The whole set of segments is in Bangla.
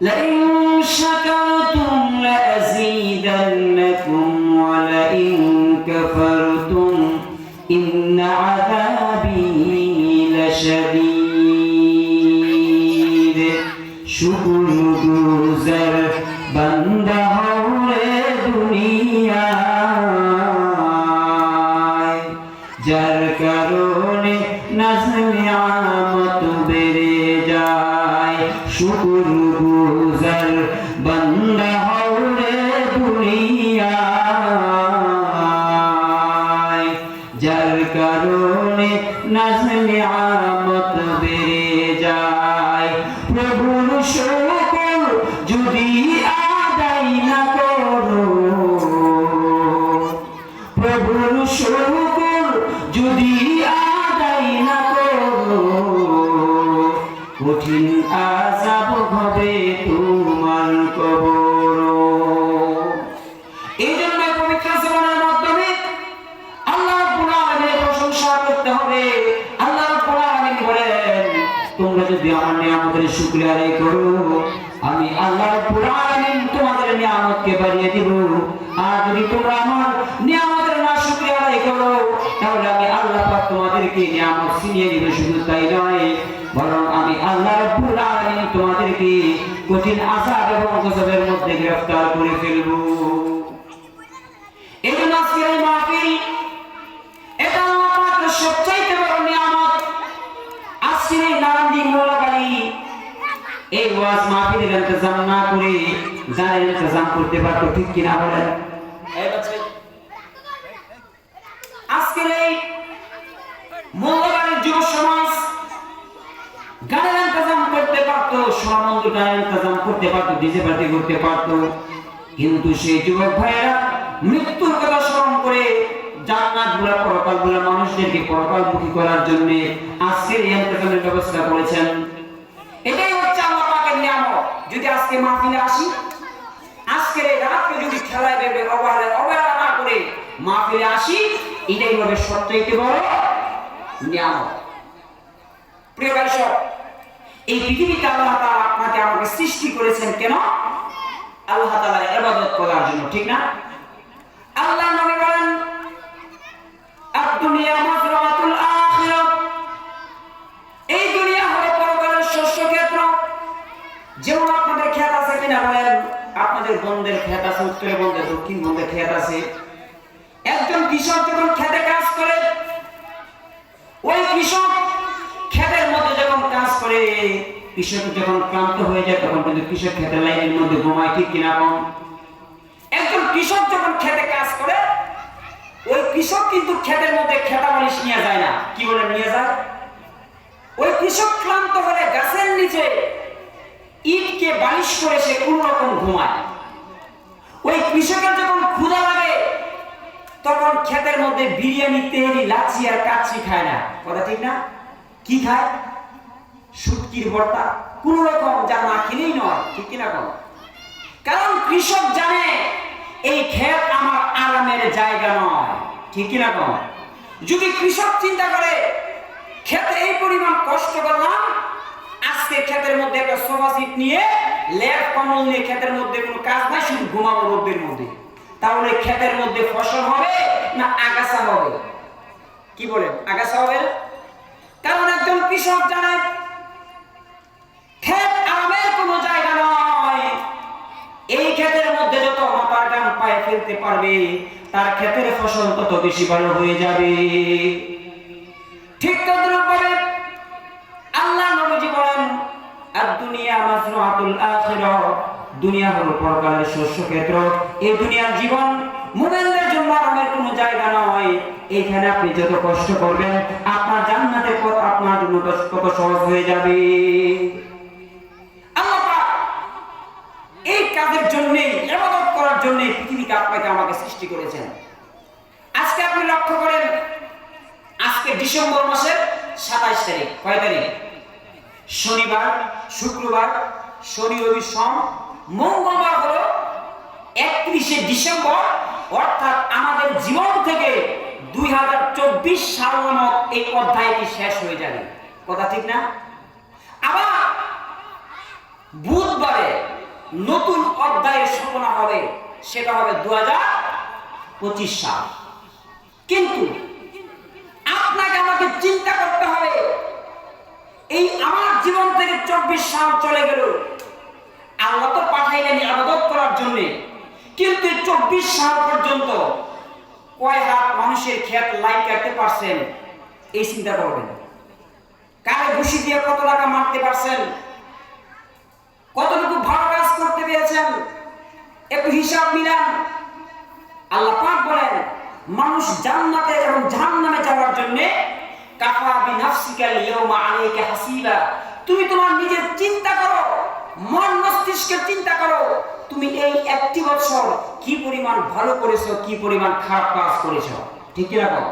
لئن شكرتم لأزيدنكم করতে হবে। আল্লাহ রাব্বুল বলেন, তোমরা যদি আমার নিয়ামতের শুকরিয়া আদায় করো, আমি আল্লাহ রাব্বুল তোমাদের নিয়ামতকে বাড়িয়ে দিব। আর যদি তোমরা আমার নিয়ামতের না শুকরিয়া আদায় করো, তাহলে আমি আল্লাহ পাক তোমাদেরকে নিয়ামত ছিনিয়ে দিব শুধু তাই নয়, বরং আমি আল্লাহ রাব্বুল তোমাদেরকে কঠিন আযাব এবং গজবের মধ্যে গ্রেফতার করে ফেলব এই জন্য আজকের এই মাহফিল এটা আল্লাহ পাকের সবচাইতে বড় নিয়ামত আজকের এই এই ওয়াজ মাহফিলের ইন্তজাম না করে যারা ইন্তজাম করতে পারতো ঠিক কিনা বলেন? আজকের এই মোল্লাবাড়ির যুব সমাজ গানের ইন্তজাম করতে পারতো স্বরমন্ত্রটার ইন্তজাম করতে পারতো ডিজে পার্টি করতে পারতো। কিন্তু সেই যুবক ভাইয়েরা মৃত্যুর কথা স্মরণ করে মানুষদেরকে করার জন্য আজকের এই ইন্তজামের ব্যবস্থা করেছেন। এটাই হচ্ছে আল্লাহ পাকের নিয়ামত। যদি আজকে মাহফিলে আসি, আজকের এই রাতকে যদি খেলায় অবহেলা অবহেলা না করে মাহফিলে আসি, এটাই হবে বড় নিয়ামত। প্রিয় দর্শক, এই পৃথিবীতে আল্লাহ আপনাকে আমাকে সৃষ্টি করেছেন কেন? আল্লাহ তাআলার ইবাদত করার জন্য, ঠিক না? আল্লাহ নবী বলেন আদ-দুনিয়া মাজরাতুল আখিরাহ এই দুনিয়া হলো পরকালের শস্য ক্ষেত্র। যেমন আপনাদের ক্ষেত আছে কিনা বলেন? আপনাদের বন্ধের ক্ষেত আছে, উত্তরে বন্ধে, দক্ষিণ বন্ধে ক্ষেত আছে। একজন কৃষক যখন খেতে কাজ করে, ওই কৃষক ক্ষেতের মধ্যে যখন কাজ করে, কৃষক যখন ক্লান্ত হয়ে যায়, তখন কিন্তু কৃষক ক্ষেতের লাইনের মধ্যে ঘুমায়, ঠিক কিনা একজন কৃষক যখন খেতে কাজ করে ওই কৃষক কিন্তু ক্ষেতের মধ্যে খেতা বালিশ নিয়ে যায় না। কি বলে নিয়ে যায়? ওই কৃষক ক্লান্ত হলে গাছের নিচে ইটকে বালিশ করে সে কোন রকম ঘুমায়। ওই কৃষকের যখন ক্ষুধা লাগে, তখন ক্ষেতের মধ্যে বিরিয়ানি তেহরি লাচি আর কাচ্চি খায় না। কথা ঠিক না? কি খায়? সুটকির ভর্তা। কোন রকম যা না খেলেই নয়, ঠিক কিনা কম? কারণ কৃষক জানে এই ক্ষেত আমার আরামের জায়গা নয়। ঠিক কিনা কম যদি কৃষক চিন্তা করে ক্ষেতে এই পরিমাণ কষ্ট করলাম, আজকে ক্ষেতের মধ্যে একটা সোফা সিট নিয়ে ল্যাব কমল নিয়ে ক্ষেতের মধ্যে কোনো কাজ নাই, শুধু ঘুমাবো রোদের মধ্যে। তাহলে ক্ষেতের মধ্যে ফসল হবে না আগাছা হবে? কি বলেন, আগাছা হবে? কারণ একজন কৃষক জানে ক্ষেত আরামের কোনো জায়গা নয় এই ক্ষেতের মধ্যে যত মাথার গান পায়ে ফেলতে পারবে, তার ক্ষেতের ফসল তত বেশি ভালো হয়ে যাবে। ঠিক তদ্রুপভাবে আল্লাহ নবীজি বলেন, আর দুনিয়া মাজরাতুল আখিরাহ দুনিয়া হলো পরকালের শস্য ক্ষেত্র। এই দুনিয়ার জীবন মুমিনদের জন্য আরামের কোনো জায়গা নয়। এখানে আপনি যত কষ্ট করবেন, আপনার জান্নাতের পথ আপনার জন্য তত- সহজ হয়ে যাবে আল্লাহ পাক এই কাজের জন্য, ইবাদত করার জন্য পৃথিবীকে আপনাকে আমাকে সৃষ্টি করেছেন। আজকে আপনি লক্ষ্য করেন, আজকে ডিসেম্বর মাসের সাতাইশ তারিখ, কয় তারিখ? শনিবার, শুক্রবার, শনি, রবি, সোম, মঙ্গলবার হলো একত্রিশে ডিসেম্বর, অর্থাৎ আমাদের জীবন থেকে দুই হাজার চব্বিশ সাল নামক এই অধ্যায়টি শেষ হয়ে যাবে। কথা ঠিক না? আবার বুধবারে নতুন অধ্যায়ের সূচনা হবে, সেটা হবে দু পঁচিশ সাল। কিন্তু আপনাকে আমাকে চিন্তা করতে হবে, এই আমার জীবন থেকে চব্বিশ সাল চলে গেল। আল্লাহ তো পাঠাইলেন আবাদত করার জন্য। কিন্তু চব্বিশ সাল পর্যন্ত কয় হাত মানুষের ক্ষেত লাইন কাটতে পারছেন, এই চিন্তা করবেন। কারে ঘুষি দিয়ে কত টাকা মারতে পারছেন? কতটুকু ভালো কাজ করতে পেরেছেন একটু হিসাব মিলান। আল্লাহ পাক বলেন, মানুষ জান্নাতে এবং জাহান্নামে যাওয়ার জন্য, কাফা বিনাফসিকা লিয়াউমা আলাইকা হাসিবা। তুমি তোমার নিজের চিন্তা করো, মন মস্তিষ্কের চিন্তা করো, তুমি এই একটি বছর কি পরিমাণ ভালো করেছ, কি পরিমাণ খারাপ কাজ করেছ? ঠিক কি রাখো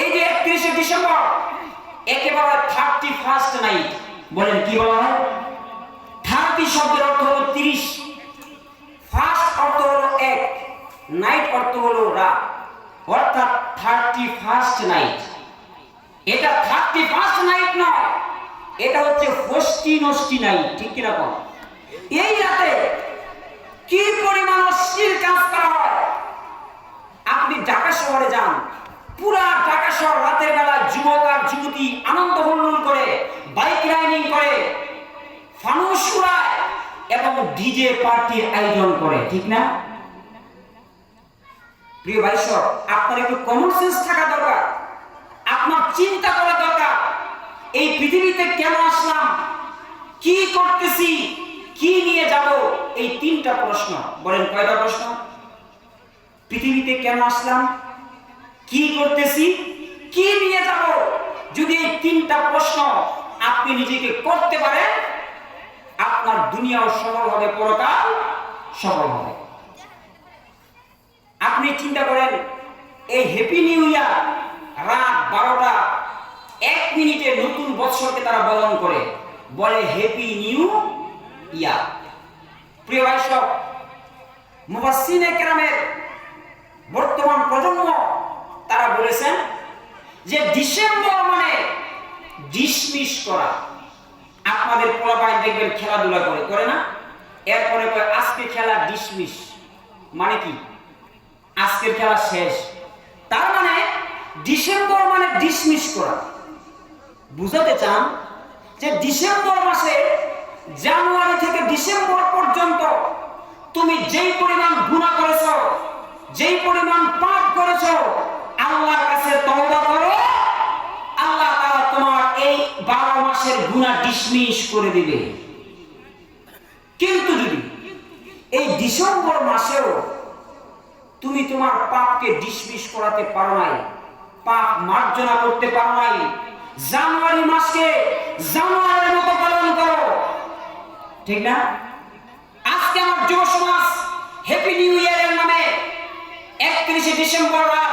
এই যে একত্রিশে ডিসেম্বর, একেবারে থার্টি ফার্স্ট নাইট বলেন কি বলা হয়? থার্টি শব্দের অর্থ হলো তিরিশ। ফার্স্ট অর্থ হলো এক নাইট অর্থ হলো রাত। অর্থাৎ থার্টি ফার্স্ট নাইট এটা থার্টি ফার্স্ট নাইট নয়, এটা হচ্ছে ফষ্টি নষ্টি নাইট ঠিক কীরকম এই রাতে কি পরিমাণ অশ্লীল কাজ করা হয়? আপনি ঢাকা শহরে যান, পুরা ঢাকা শহর রাতের বেলা যুবক আর যুবতী আনন্দ হুল্লোড় করে বাইক রাইডিং করে ফানুস এবং ডিজে পার্টির আয়োজন করে, ঠিক না? প্রিয় ভাই সব, আপনার একটু কমন সেন্স থাকা দরকার। আপনার চিন্তা করা দরকার। এই পৃথিবীতে কেন আসলাম? কি করতেছি? কি নিয়ে যাব? এই তিনটা প্রশ্ন। বলেন, কয়টা প্রশ্ন? পৃথিবীতে কেন আসলাম? কি করতেছি? কি নিয়ে যাব? যদি এই তিনটা প্রশ্ন আপনি নিজেকে করতে পারেন আপনার দুনিয়াও সফল হবে, পরকাল সফল হবে। আপনি চিন্তা করেন, এই হ্যাপি নিউ ইয়ার রাত বারোটা, এক মিনিটে নতুন বৎসরকে তারা বরণ করে, বলে হ্যাপি নিউ ইয়ার প্রিয় ভাই সব মুবাসিনে কেরামের বর্তমান প্রজন্ম তারা বলেছেন যে ডিসেম্বর মানে ডিসমিস করা। আপনাদের পোলাপাই দেখবেন খেলাধুলা করে করে না? এরপরে কয়, আজকে খেলা ডিসমিস মানে কি? আজকের খেলা শেষ। তার মানে ডিসেম্বর মানে ডিসমিস করা। বুঝাতে চান যে ডিসেম্বর মাসে জানুয়ারি থেকে ডিসেম্বর পর্যন্ত তুমি যেই পরিমাণ গুণা করেছ, যেই পরিমাণ পাপ করেছ, আল্লাহর কাছে তওবা করো আল্লাহ তাআলা তোমার এই মাসের গুণা ডিসমিস করে দিবে। কিন্তু যদি এই ডিসেম্বর মাসেও তুমি তোমার পাপকে ডিসমিস করাতে পারো নাই, পাপ মার্জনা করতে পারো নাই, জানুয়ারি মাসকে জানুয়ারির মতো পালন করো। ঠিক না? আজকে আমার যুব সমাজ হ্যাপি নিউ ইয়ারের নামে একত্রিশে ডিসেম্বর রাত,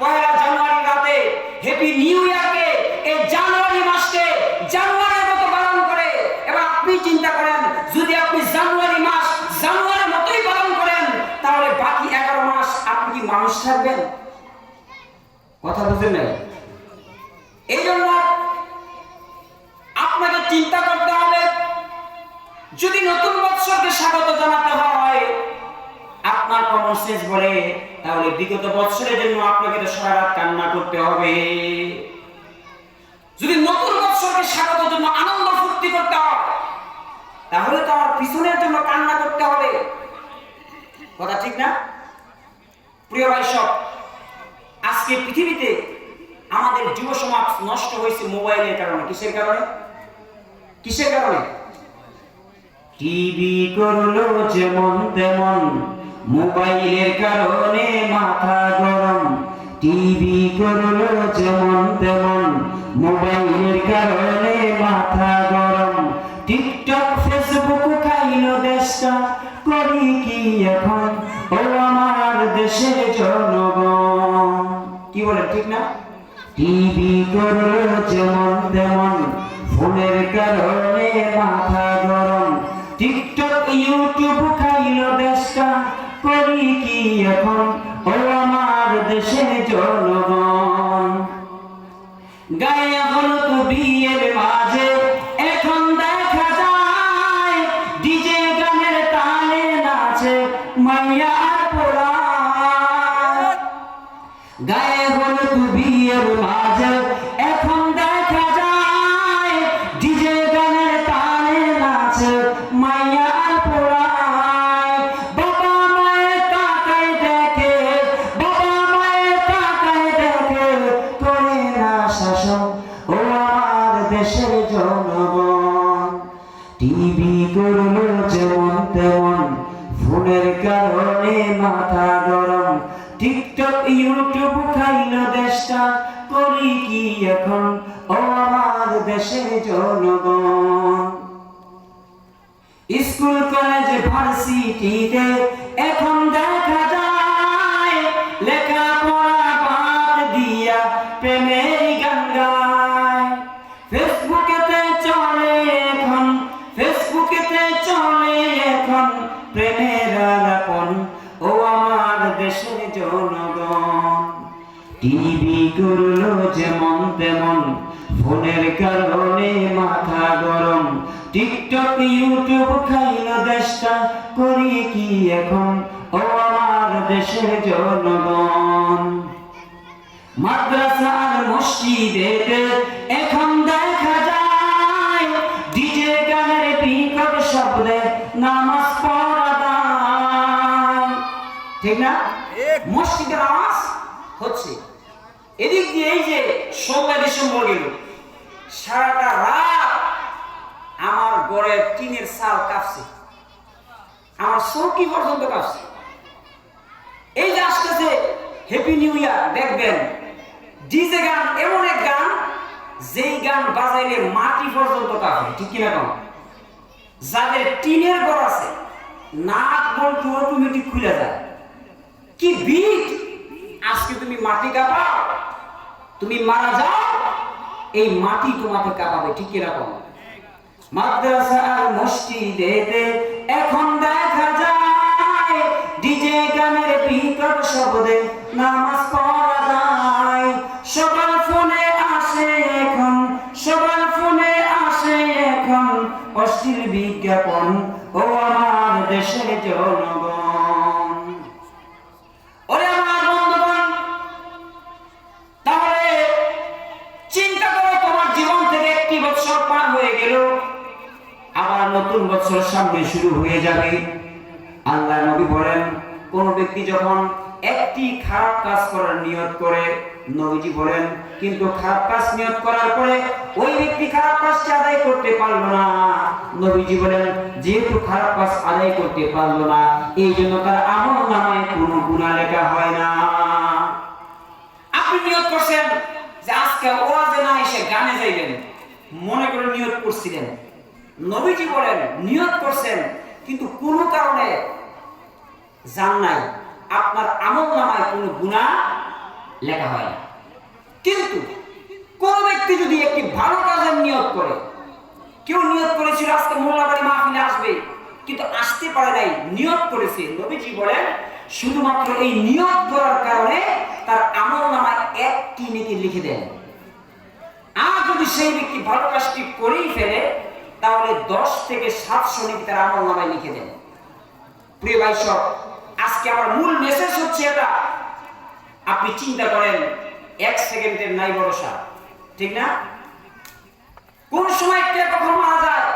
পয়লা জানুয়ারি রাতে হ্যাপি নিউ ইয়ারকে এই জানুয়ারি মাসকে জানুয়ারির মতো পালন করে, এবার আপনি চিন্তা করেন, যদি আপনি জানুয়ারি মাস জানুয়ারির মতোই পালন করেন, তাহলে বাকি এগারো মাস আপনি কি মানুষ থাকবেন? কথা বুঝলেন নাই? এই জন্য আপনাকে চিন্তা করতে হবে, যদি নতুন বৎসরকে স্বাগত জানাতে হয়, আপনার কমন সেন্স বলে, তাহলে বিগত বৎসরের জন্য আপনাকে তো সারা রাত কান্না করতে হবে। যদি নতুন বৎসরকে স্বাগতের জন্য আনন্দ ফুর্তি করতে হয়, তাহলে তো আমার পিছনের জন্য কান্না করতে হবে। কথা ঠিক না? প্রিয় ভাই সব আজকে পৃথিবীতে আমাদের যুব সমাজ নষ্ট হয়েছে মোবাইলের কারণে। কিসের কারণে? কিসের কারণে? টিভি করল যেমন তেমন, মোবাইলের কারণে মাথা গরম। টিভি করল যেমন তেমন মোবাইলের কারণে মাথা গরম। টিকটক ফেসবুক খাইলো দেশটা, করি কি এখন? ও আমার দেশের জনগণ। কি বলেন ঠিক না? টিভি করল যেমন তেমন ফোনের কারণে মাথা গরম। টিকটক ইউটিউব খাইলো দেশটা, করি কি এখন? ও আমার দেশের জনগণ। কলেজ দেশের জনগণ। মাদ্রাসা আর মসজিদেতে এখন দেখা যায় ডিজে গানের বিকট শব্দে নামাজ পড়া দায়। ঠিক না? মসজিদের আওয়াজ হচ্ছে। এদিক দিয়ে এই যে ষোলো ডিসেম্বর গেল সারাটা রাত আমার গড়ের টিনের সাল কাঁপছে। আমার চৌকি পর্যন্ত কাঁপছে। এই যে আসতেছে হ্যাপি নিউ ইয়ার দেখবেন। ডিজে গান, এমন এক গান, যেই গান বাজাইলে মাটি পর্যন্ত কাঁপে, ঠিক কিনা কম? যাদের টিনের ঘর আছে, নাক বল্টু অটোমেটিক খুলে যায়। কি বিট আজকে তুমি মাটি কাঁপাও, তুমি মারা যাও, এই মাটি তোমাকে কাঁপাবে, ঠিক কীরকম মাদ্রাসা আর মসজিদেতে এখন দেখা যায় ডিজে গানের বিকট শব্দে নামাজ পড়া যায়। ফোনে আসে এখন, সবার ফোনে আসে এখন অশ্লীল বিজ্ঞাপন ও আমার দেশের জনগণ। ওরে আমার বন্ধুগণ, তাহলে চিন্তা করো, তোমার জীবন থেকে একটি বছর পার হয়ে গেল, আবার নতুন বছর সামনে শুরু হয়ে যাবে। আল্লাহ নবী বলেন কোন ব্যক্তি যখন একটি খারাপ কাজ করার নিয়ত করে, নবীজি বলেন, কিন্তু খারাপ কাজ নিয়ত করার পরে ওই ব্যক্তি খারাপ কাজটি আদায় করতে পারল না। নবীজি বলেন, যেহেতু খারাপ কাজ আদায় করতে পারল না, এই জন্য তার আমল নামে কোনো গুণা লেখা হয় না। আপনি নিয়ত করছেন যে আজকে ওয়াজে না এসে গানে যাইবেন মনে করে নিয়ত করছিলেন। নবীজি বলেন, নিয়ত করছেন, কিন্তু কোনো কারণে জান নাই আপনার আমল নামায় কোনো গুণা লেখা হয় না। কিন্তু কোন ব্যক্তি যদি একটি ভালো কাজের নিয়ত করে, কেউ নিয়ত করেছিল, আজকে মোল্লাবাড়ি মাহফিলে আসবে, কিন্তু আসতে পারে নাই, নিয়ত করেছে, নবীজি বলেন, শুধুমাত্র এই নিয়ত করার কারণে তার আমল নামায় একটি নেকি লিখে দেন। আর যদি সেই ব্যক্তি ভালো কাজটি করেই ফেলে, তাহলে দশ থেকে সাতশো নেকি তার আমল নামায় লিখে দেন। প্রিয় ভাই সব আজকে আমার মূল মেসেজ হচ্ছে এটা। আপনি চিন্তা করেন, এক সেকেন্ডের নাই ভরসা, ঠিক না? কোন সময় কে কখন মারা যায়?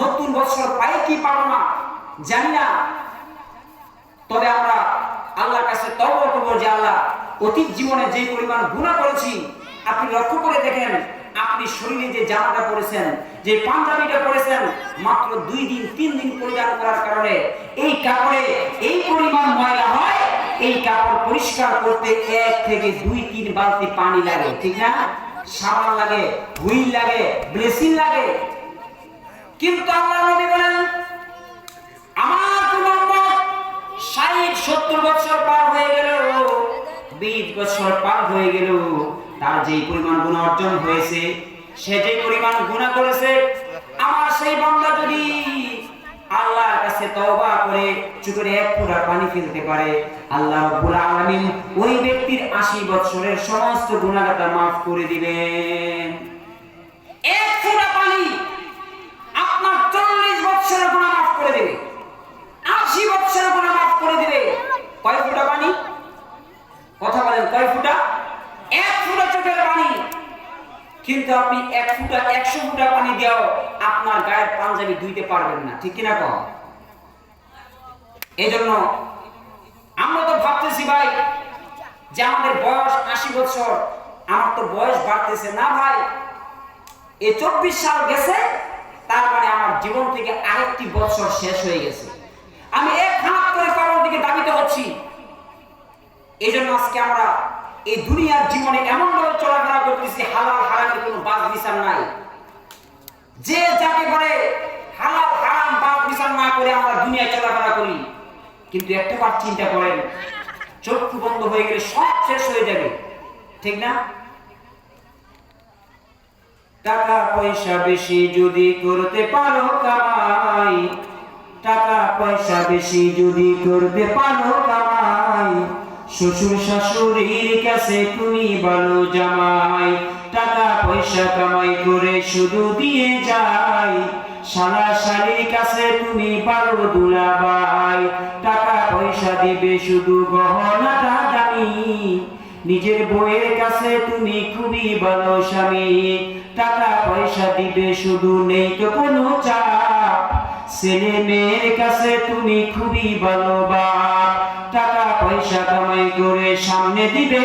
নতুন বছর পাই কি পাবো না? জানি না। তবে আমরা আল্লাহর কাছে তওবা করব যে আল্লাহ, অতীত জীবনে যে পরিমাণ গুণা করেছি, আপনি লক্ষ্য করে দেখেন জামাটা পরেছেন যে পাঞ্জাবিটা পরেছেন মাত্র দুই দিন, তিন দিন পরিধান করার কারণে এই কাপড়ে এই পরিমাণ ময়লা হয়, এই কাপড় পরিষ্কার করতে এক থেকে দুই, তিন বালতি পানি লাগে, ঠিক না? সাবান লাগে, হুইল লাগে ব্লেসিন লাগে। কিন্তু আল্লাহ নবী বলেন, আমার কোন ষাট, সত্তর বছর পার হয়ে গেল, বিশ বছর পার হয়ে গেল, তার যে পরিমাণ গুণ অর্জন হয়েছে সে যে পরিমাণ গুণা করেছে, আমার সেই বান্দা যদি আল্লাহর কাছে তওবা করে এক ফোঁটা পানি ফেলতে পারে, আল্লাহ রাব্বুল আলামিন ওই ব্যক্তির 80 বছরের সমস্ত গুনাহগাতা মাফ করে দিবেন। এক ফোঁটা পানি আপনার 40 বছরের গুনাহ মাফ করে দেবে। 80 বছরের গুনাহ মাফ করে দিবে। কয় ফোঁটা পানি? কথা বলেন, কয় ফুটা? এক ফুটা চোখের পানি। কিন্তু আপনি এক ফুটা, একশো ফুটা পানি দিয়েও আপনার গায়ের পাঞ্জাবি ধুইতে পারবেন না। ঠিক কিনা কম এই জন্য আমরা তো ভাবতেছি ভাই যে আমাদের বয়স আশি বছর, আমার তো বয়স বাড়তেছে না ভাই। এই চব্বিশ সাল গেছে, তার মানে আমার জীবন থেকে আরেকটি বছর শেষ হয়ে গেছে। আমি এক হাত করে কারোর দিকে দাবিতে হচ্ছি। এই জন্য আজকে আমরা এই দুনিয়ার জীবনে এমন ভাবে চলাফেরা করতেছি, হালাল হারামের কোনো বাদ বিচার নাই। যে যাকে করে হালাল হারাম বাদ বিচার না করে আমরা দুনিয়ায় চলাফেরা করি, কিন্তু একটা বার চিন্তা করেন, চক্ষু বন্ধ হয়ে গেলে সব শেষ হয়ে যাবে, ঠিক না? টাকা পয়সা বেশি যদি করতে পারো কামাই, টাকা পয়সা বেশি যদি করতে পারো কামাই শ্বশুর শাশুড়ির কাছে তুমি ভালো জামাই, টাকা পয়সা কামাই করে শুধু দিয়ে যায় সারা শাড়ির কাছে তুমি পারো দুলাবাই টাকা পয়সা দিবে শুধু গহনাটা দামি। নিজের বইয়ের কাছে তুমি খুবই ভালো স্বামী, টাকা পয়সা দিবে শুধু নেই তো কোনো চাপ। ছেলে মেয়ের কাছে তুমি খুবই ভালো টাকা পয়সা কামাই করে সামনে দিবে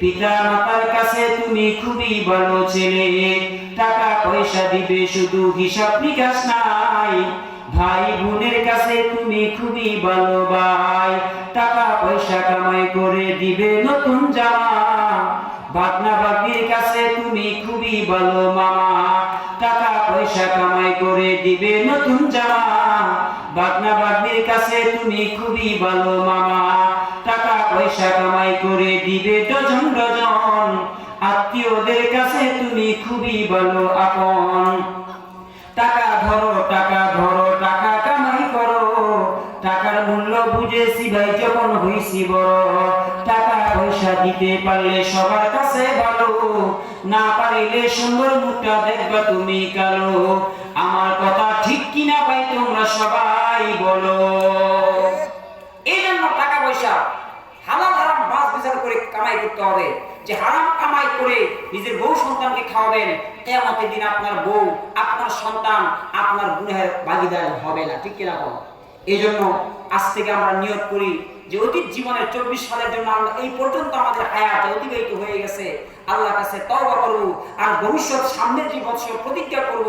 পিতা মাতার কাছে তুমি খুবই ভালো ছেলে। টাকা পয়সা দিবে শুধু হিসাব নিকাশ নাই। ভাই বোনের কাছে তুমি খুবই ভালো ভাই টাকা পয়সা কামাই করে দিবে নতুন জামা। বাগনা বাগনির কাছে তুমি খুবই ভালো মামা। টাকা পয়সা কামাই করে দিবে নতুন জামা। বাগনা বাগনির কাছে তুমি খুবই ভালো মামা। টাকা পয়সা কামাই করে দিবে ডজন ডজন। আত্মীয়দের কাছে তুমি খুবই ভালো আপন। টাকা ধরো টাকা ধরো, টাকা কামাই করো। টাকার মূল্য বুঝেছি ভাই, যখন হইছি বড়। পয়সা দিতে পারলে সবার কাছে ভালো। না পারিলে সুন্দর মুখটা দেখবা তুমি কালো। আমার কথা ঠিক কিনা ভাই তোমরা সবাই বলো। এই জন্য টাকা পয়সা, হালাল হারাম বিচার করে কামাই করতে হবে। যে হারাম কামাই করে নিজের বউ সন্তানকে খাওয়াবেন দিন আপনার বউ, আপনার সন্তান, আপনার গুণের ভাগিদার হবে না। ঠিক কিনা বল? এই জন্য আজ থেকে আমরা নিয়োগ করি যে অতীত জীবনের চব্বিশ সালের জন্য আমরা এই পর্যন্ত আমাদের হায়াত অতিবাহিত হয়ে গেছে। আল্লাহর কাছে তওবা করব আর ভবিষ্যৎ সামনের যে বছর প্রতিজ্ঞা করব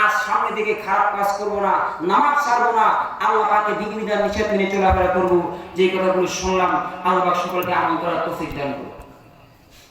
আর সামনে দিকে খারাপ কাজ করব না, নামাজ ছাড়বো না, আল্লাহ পাকে বিধিবিধান নিষেধ মেনে চলাফেরা করব। যে কথাগুলো শুনলাম, আল্লাহ সকলকে আমল করার তৌফিক দান করুন।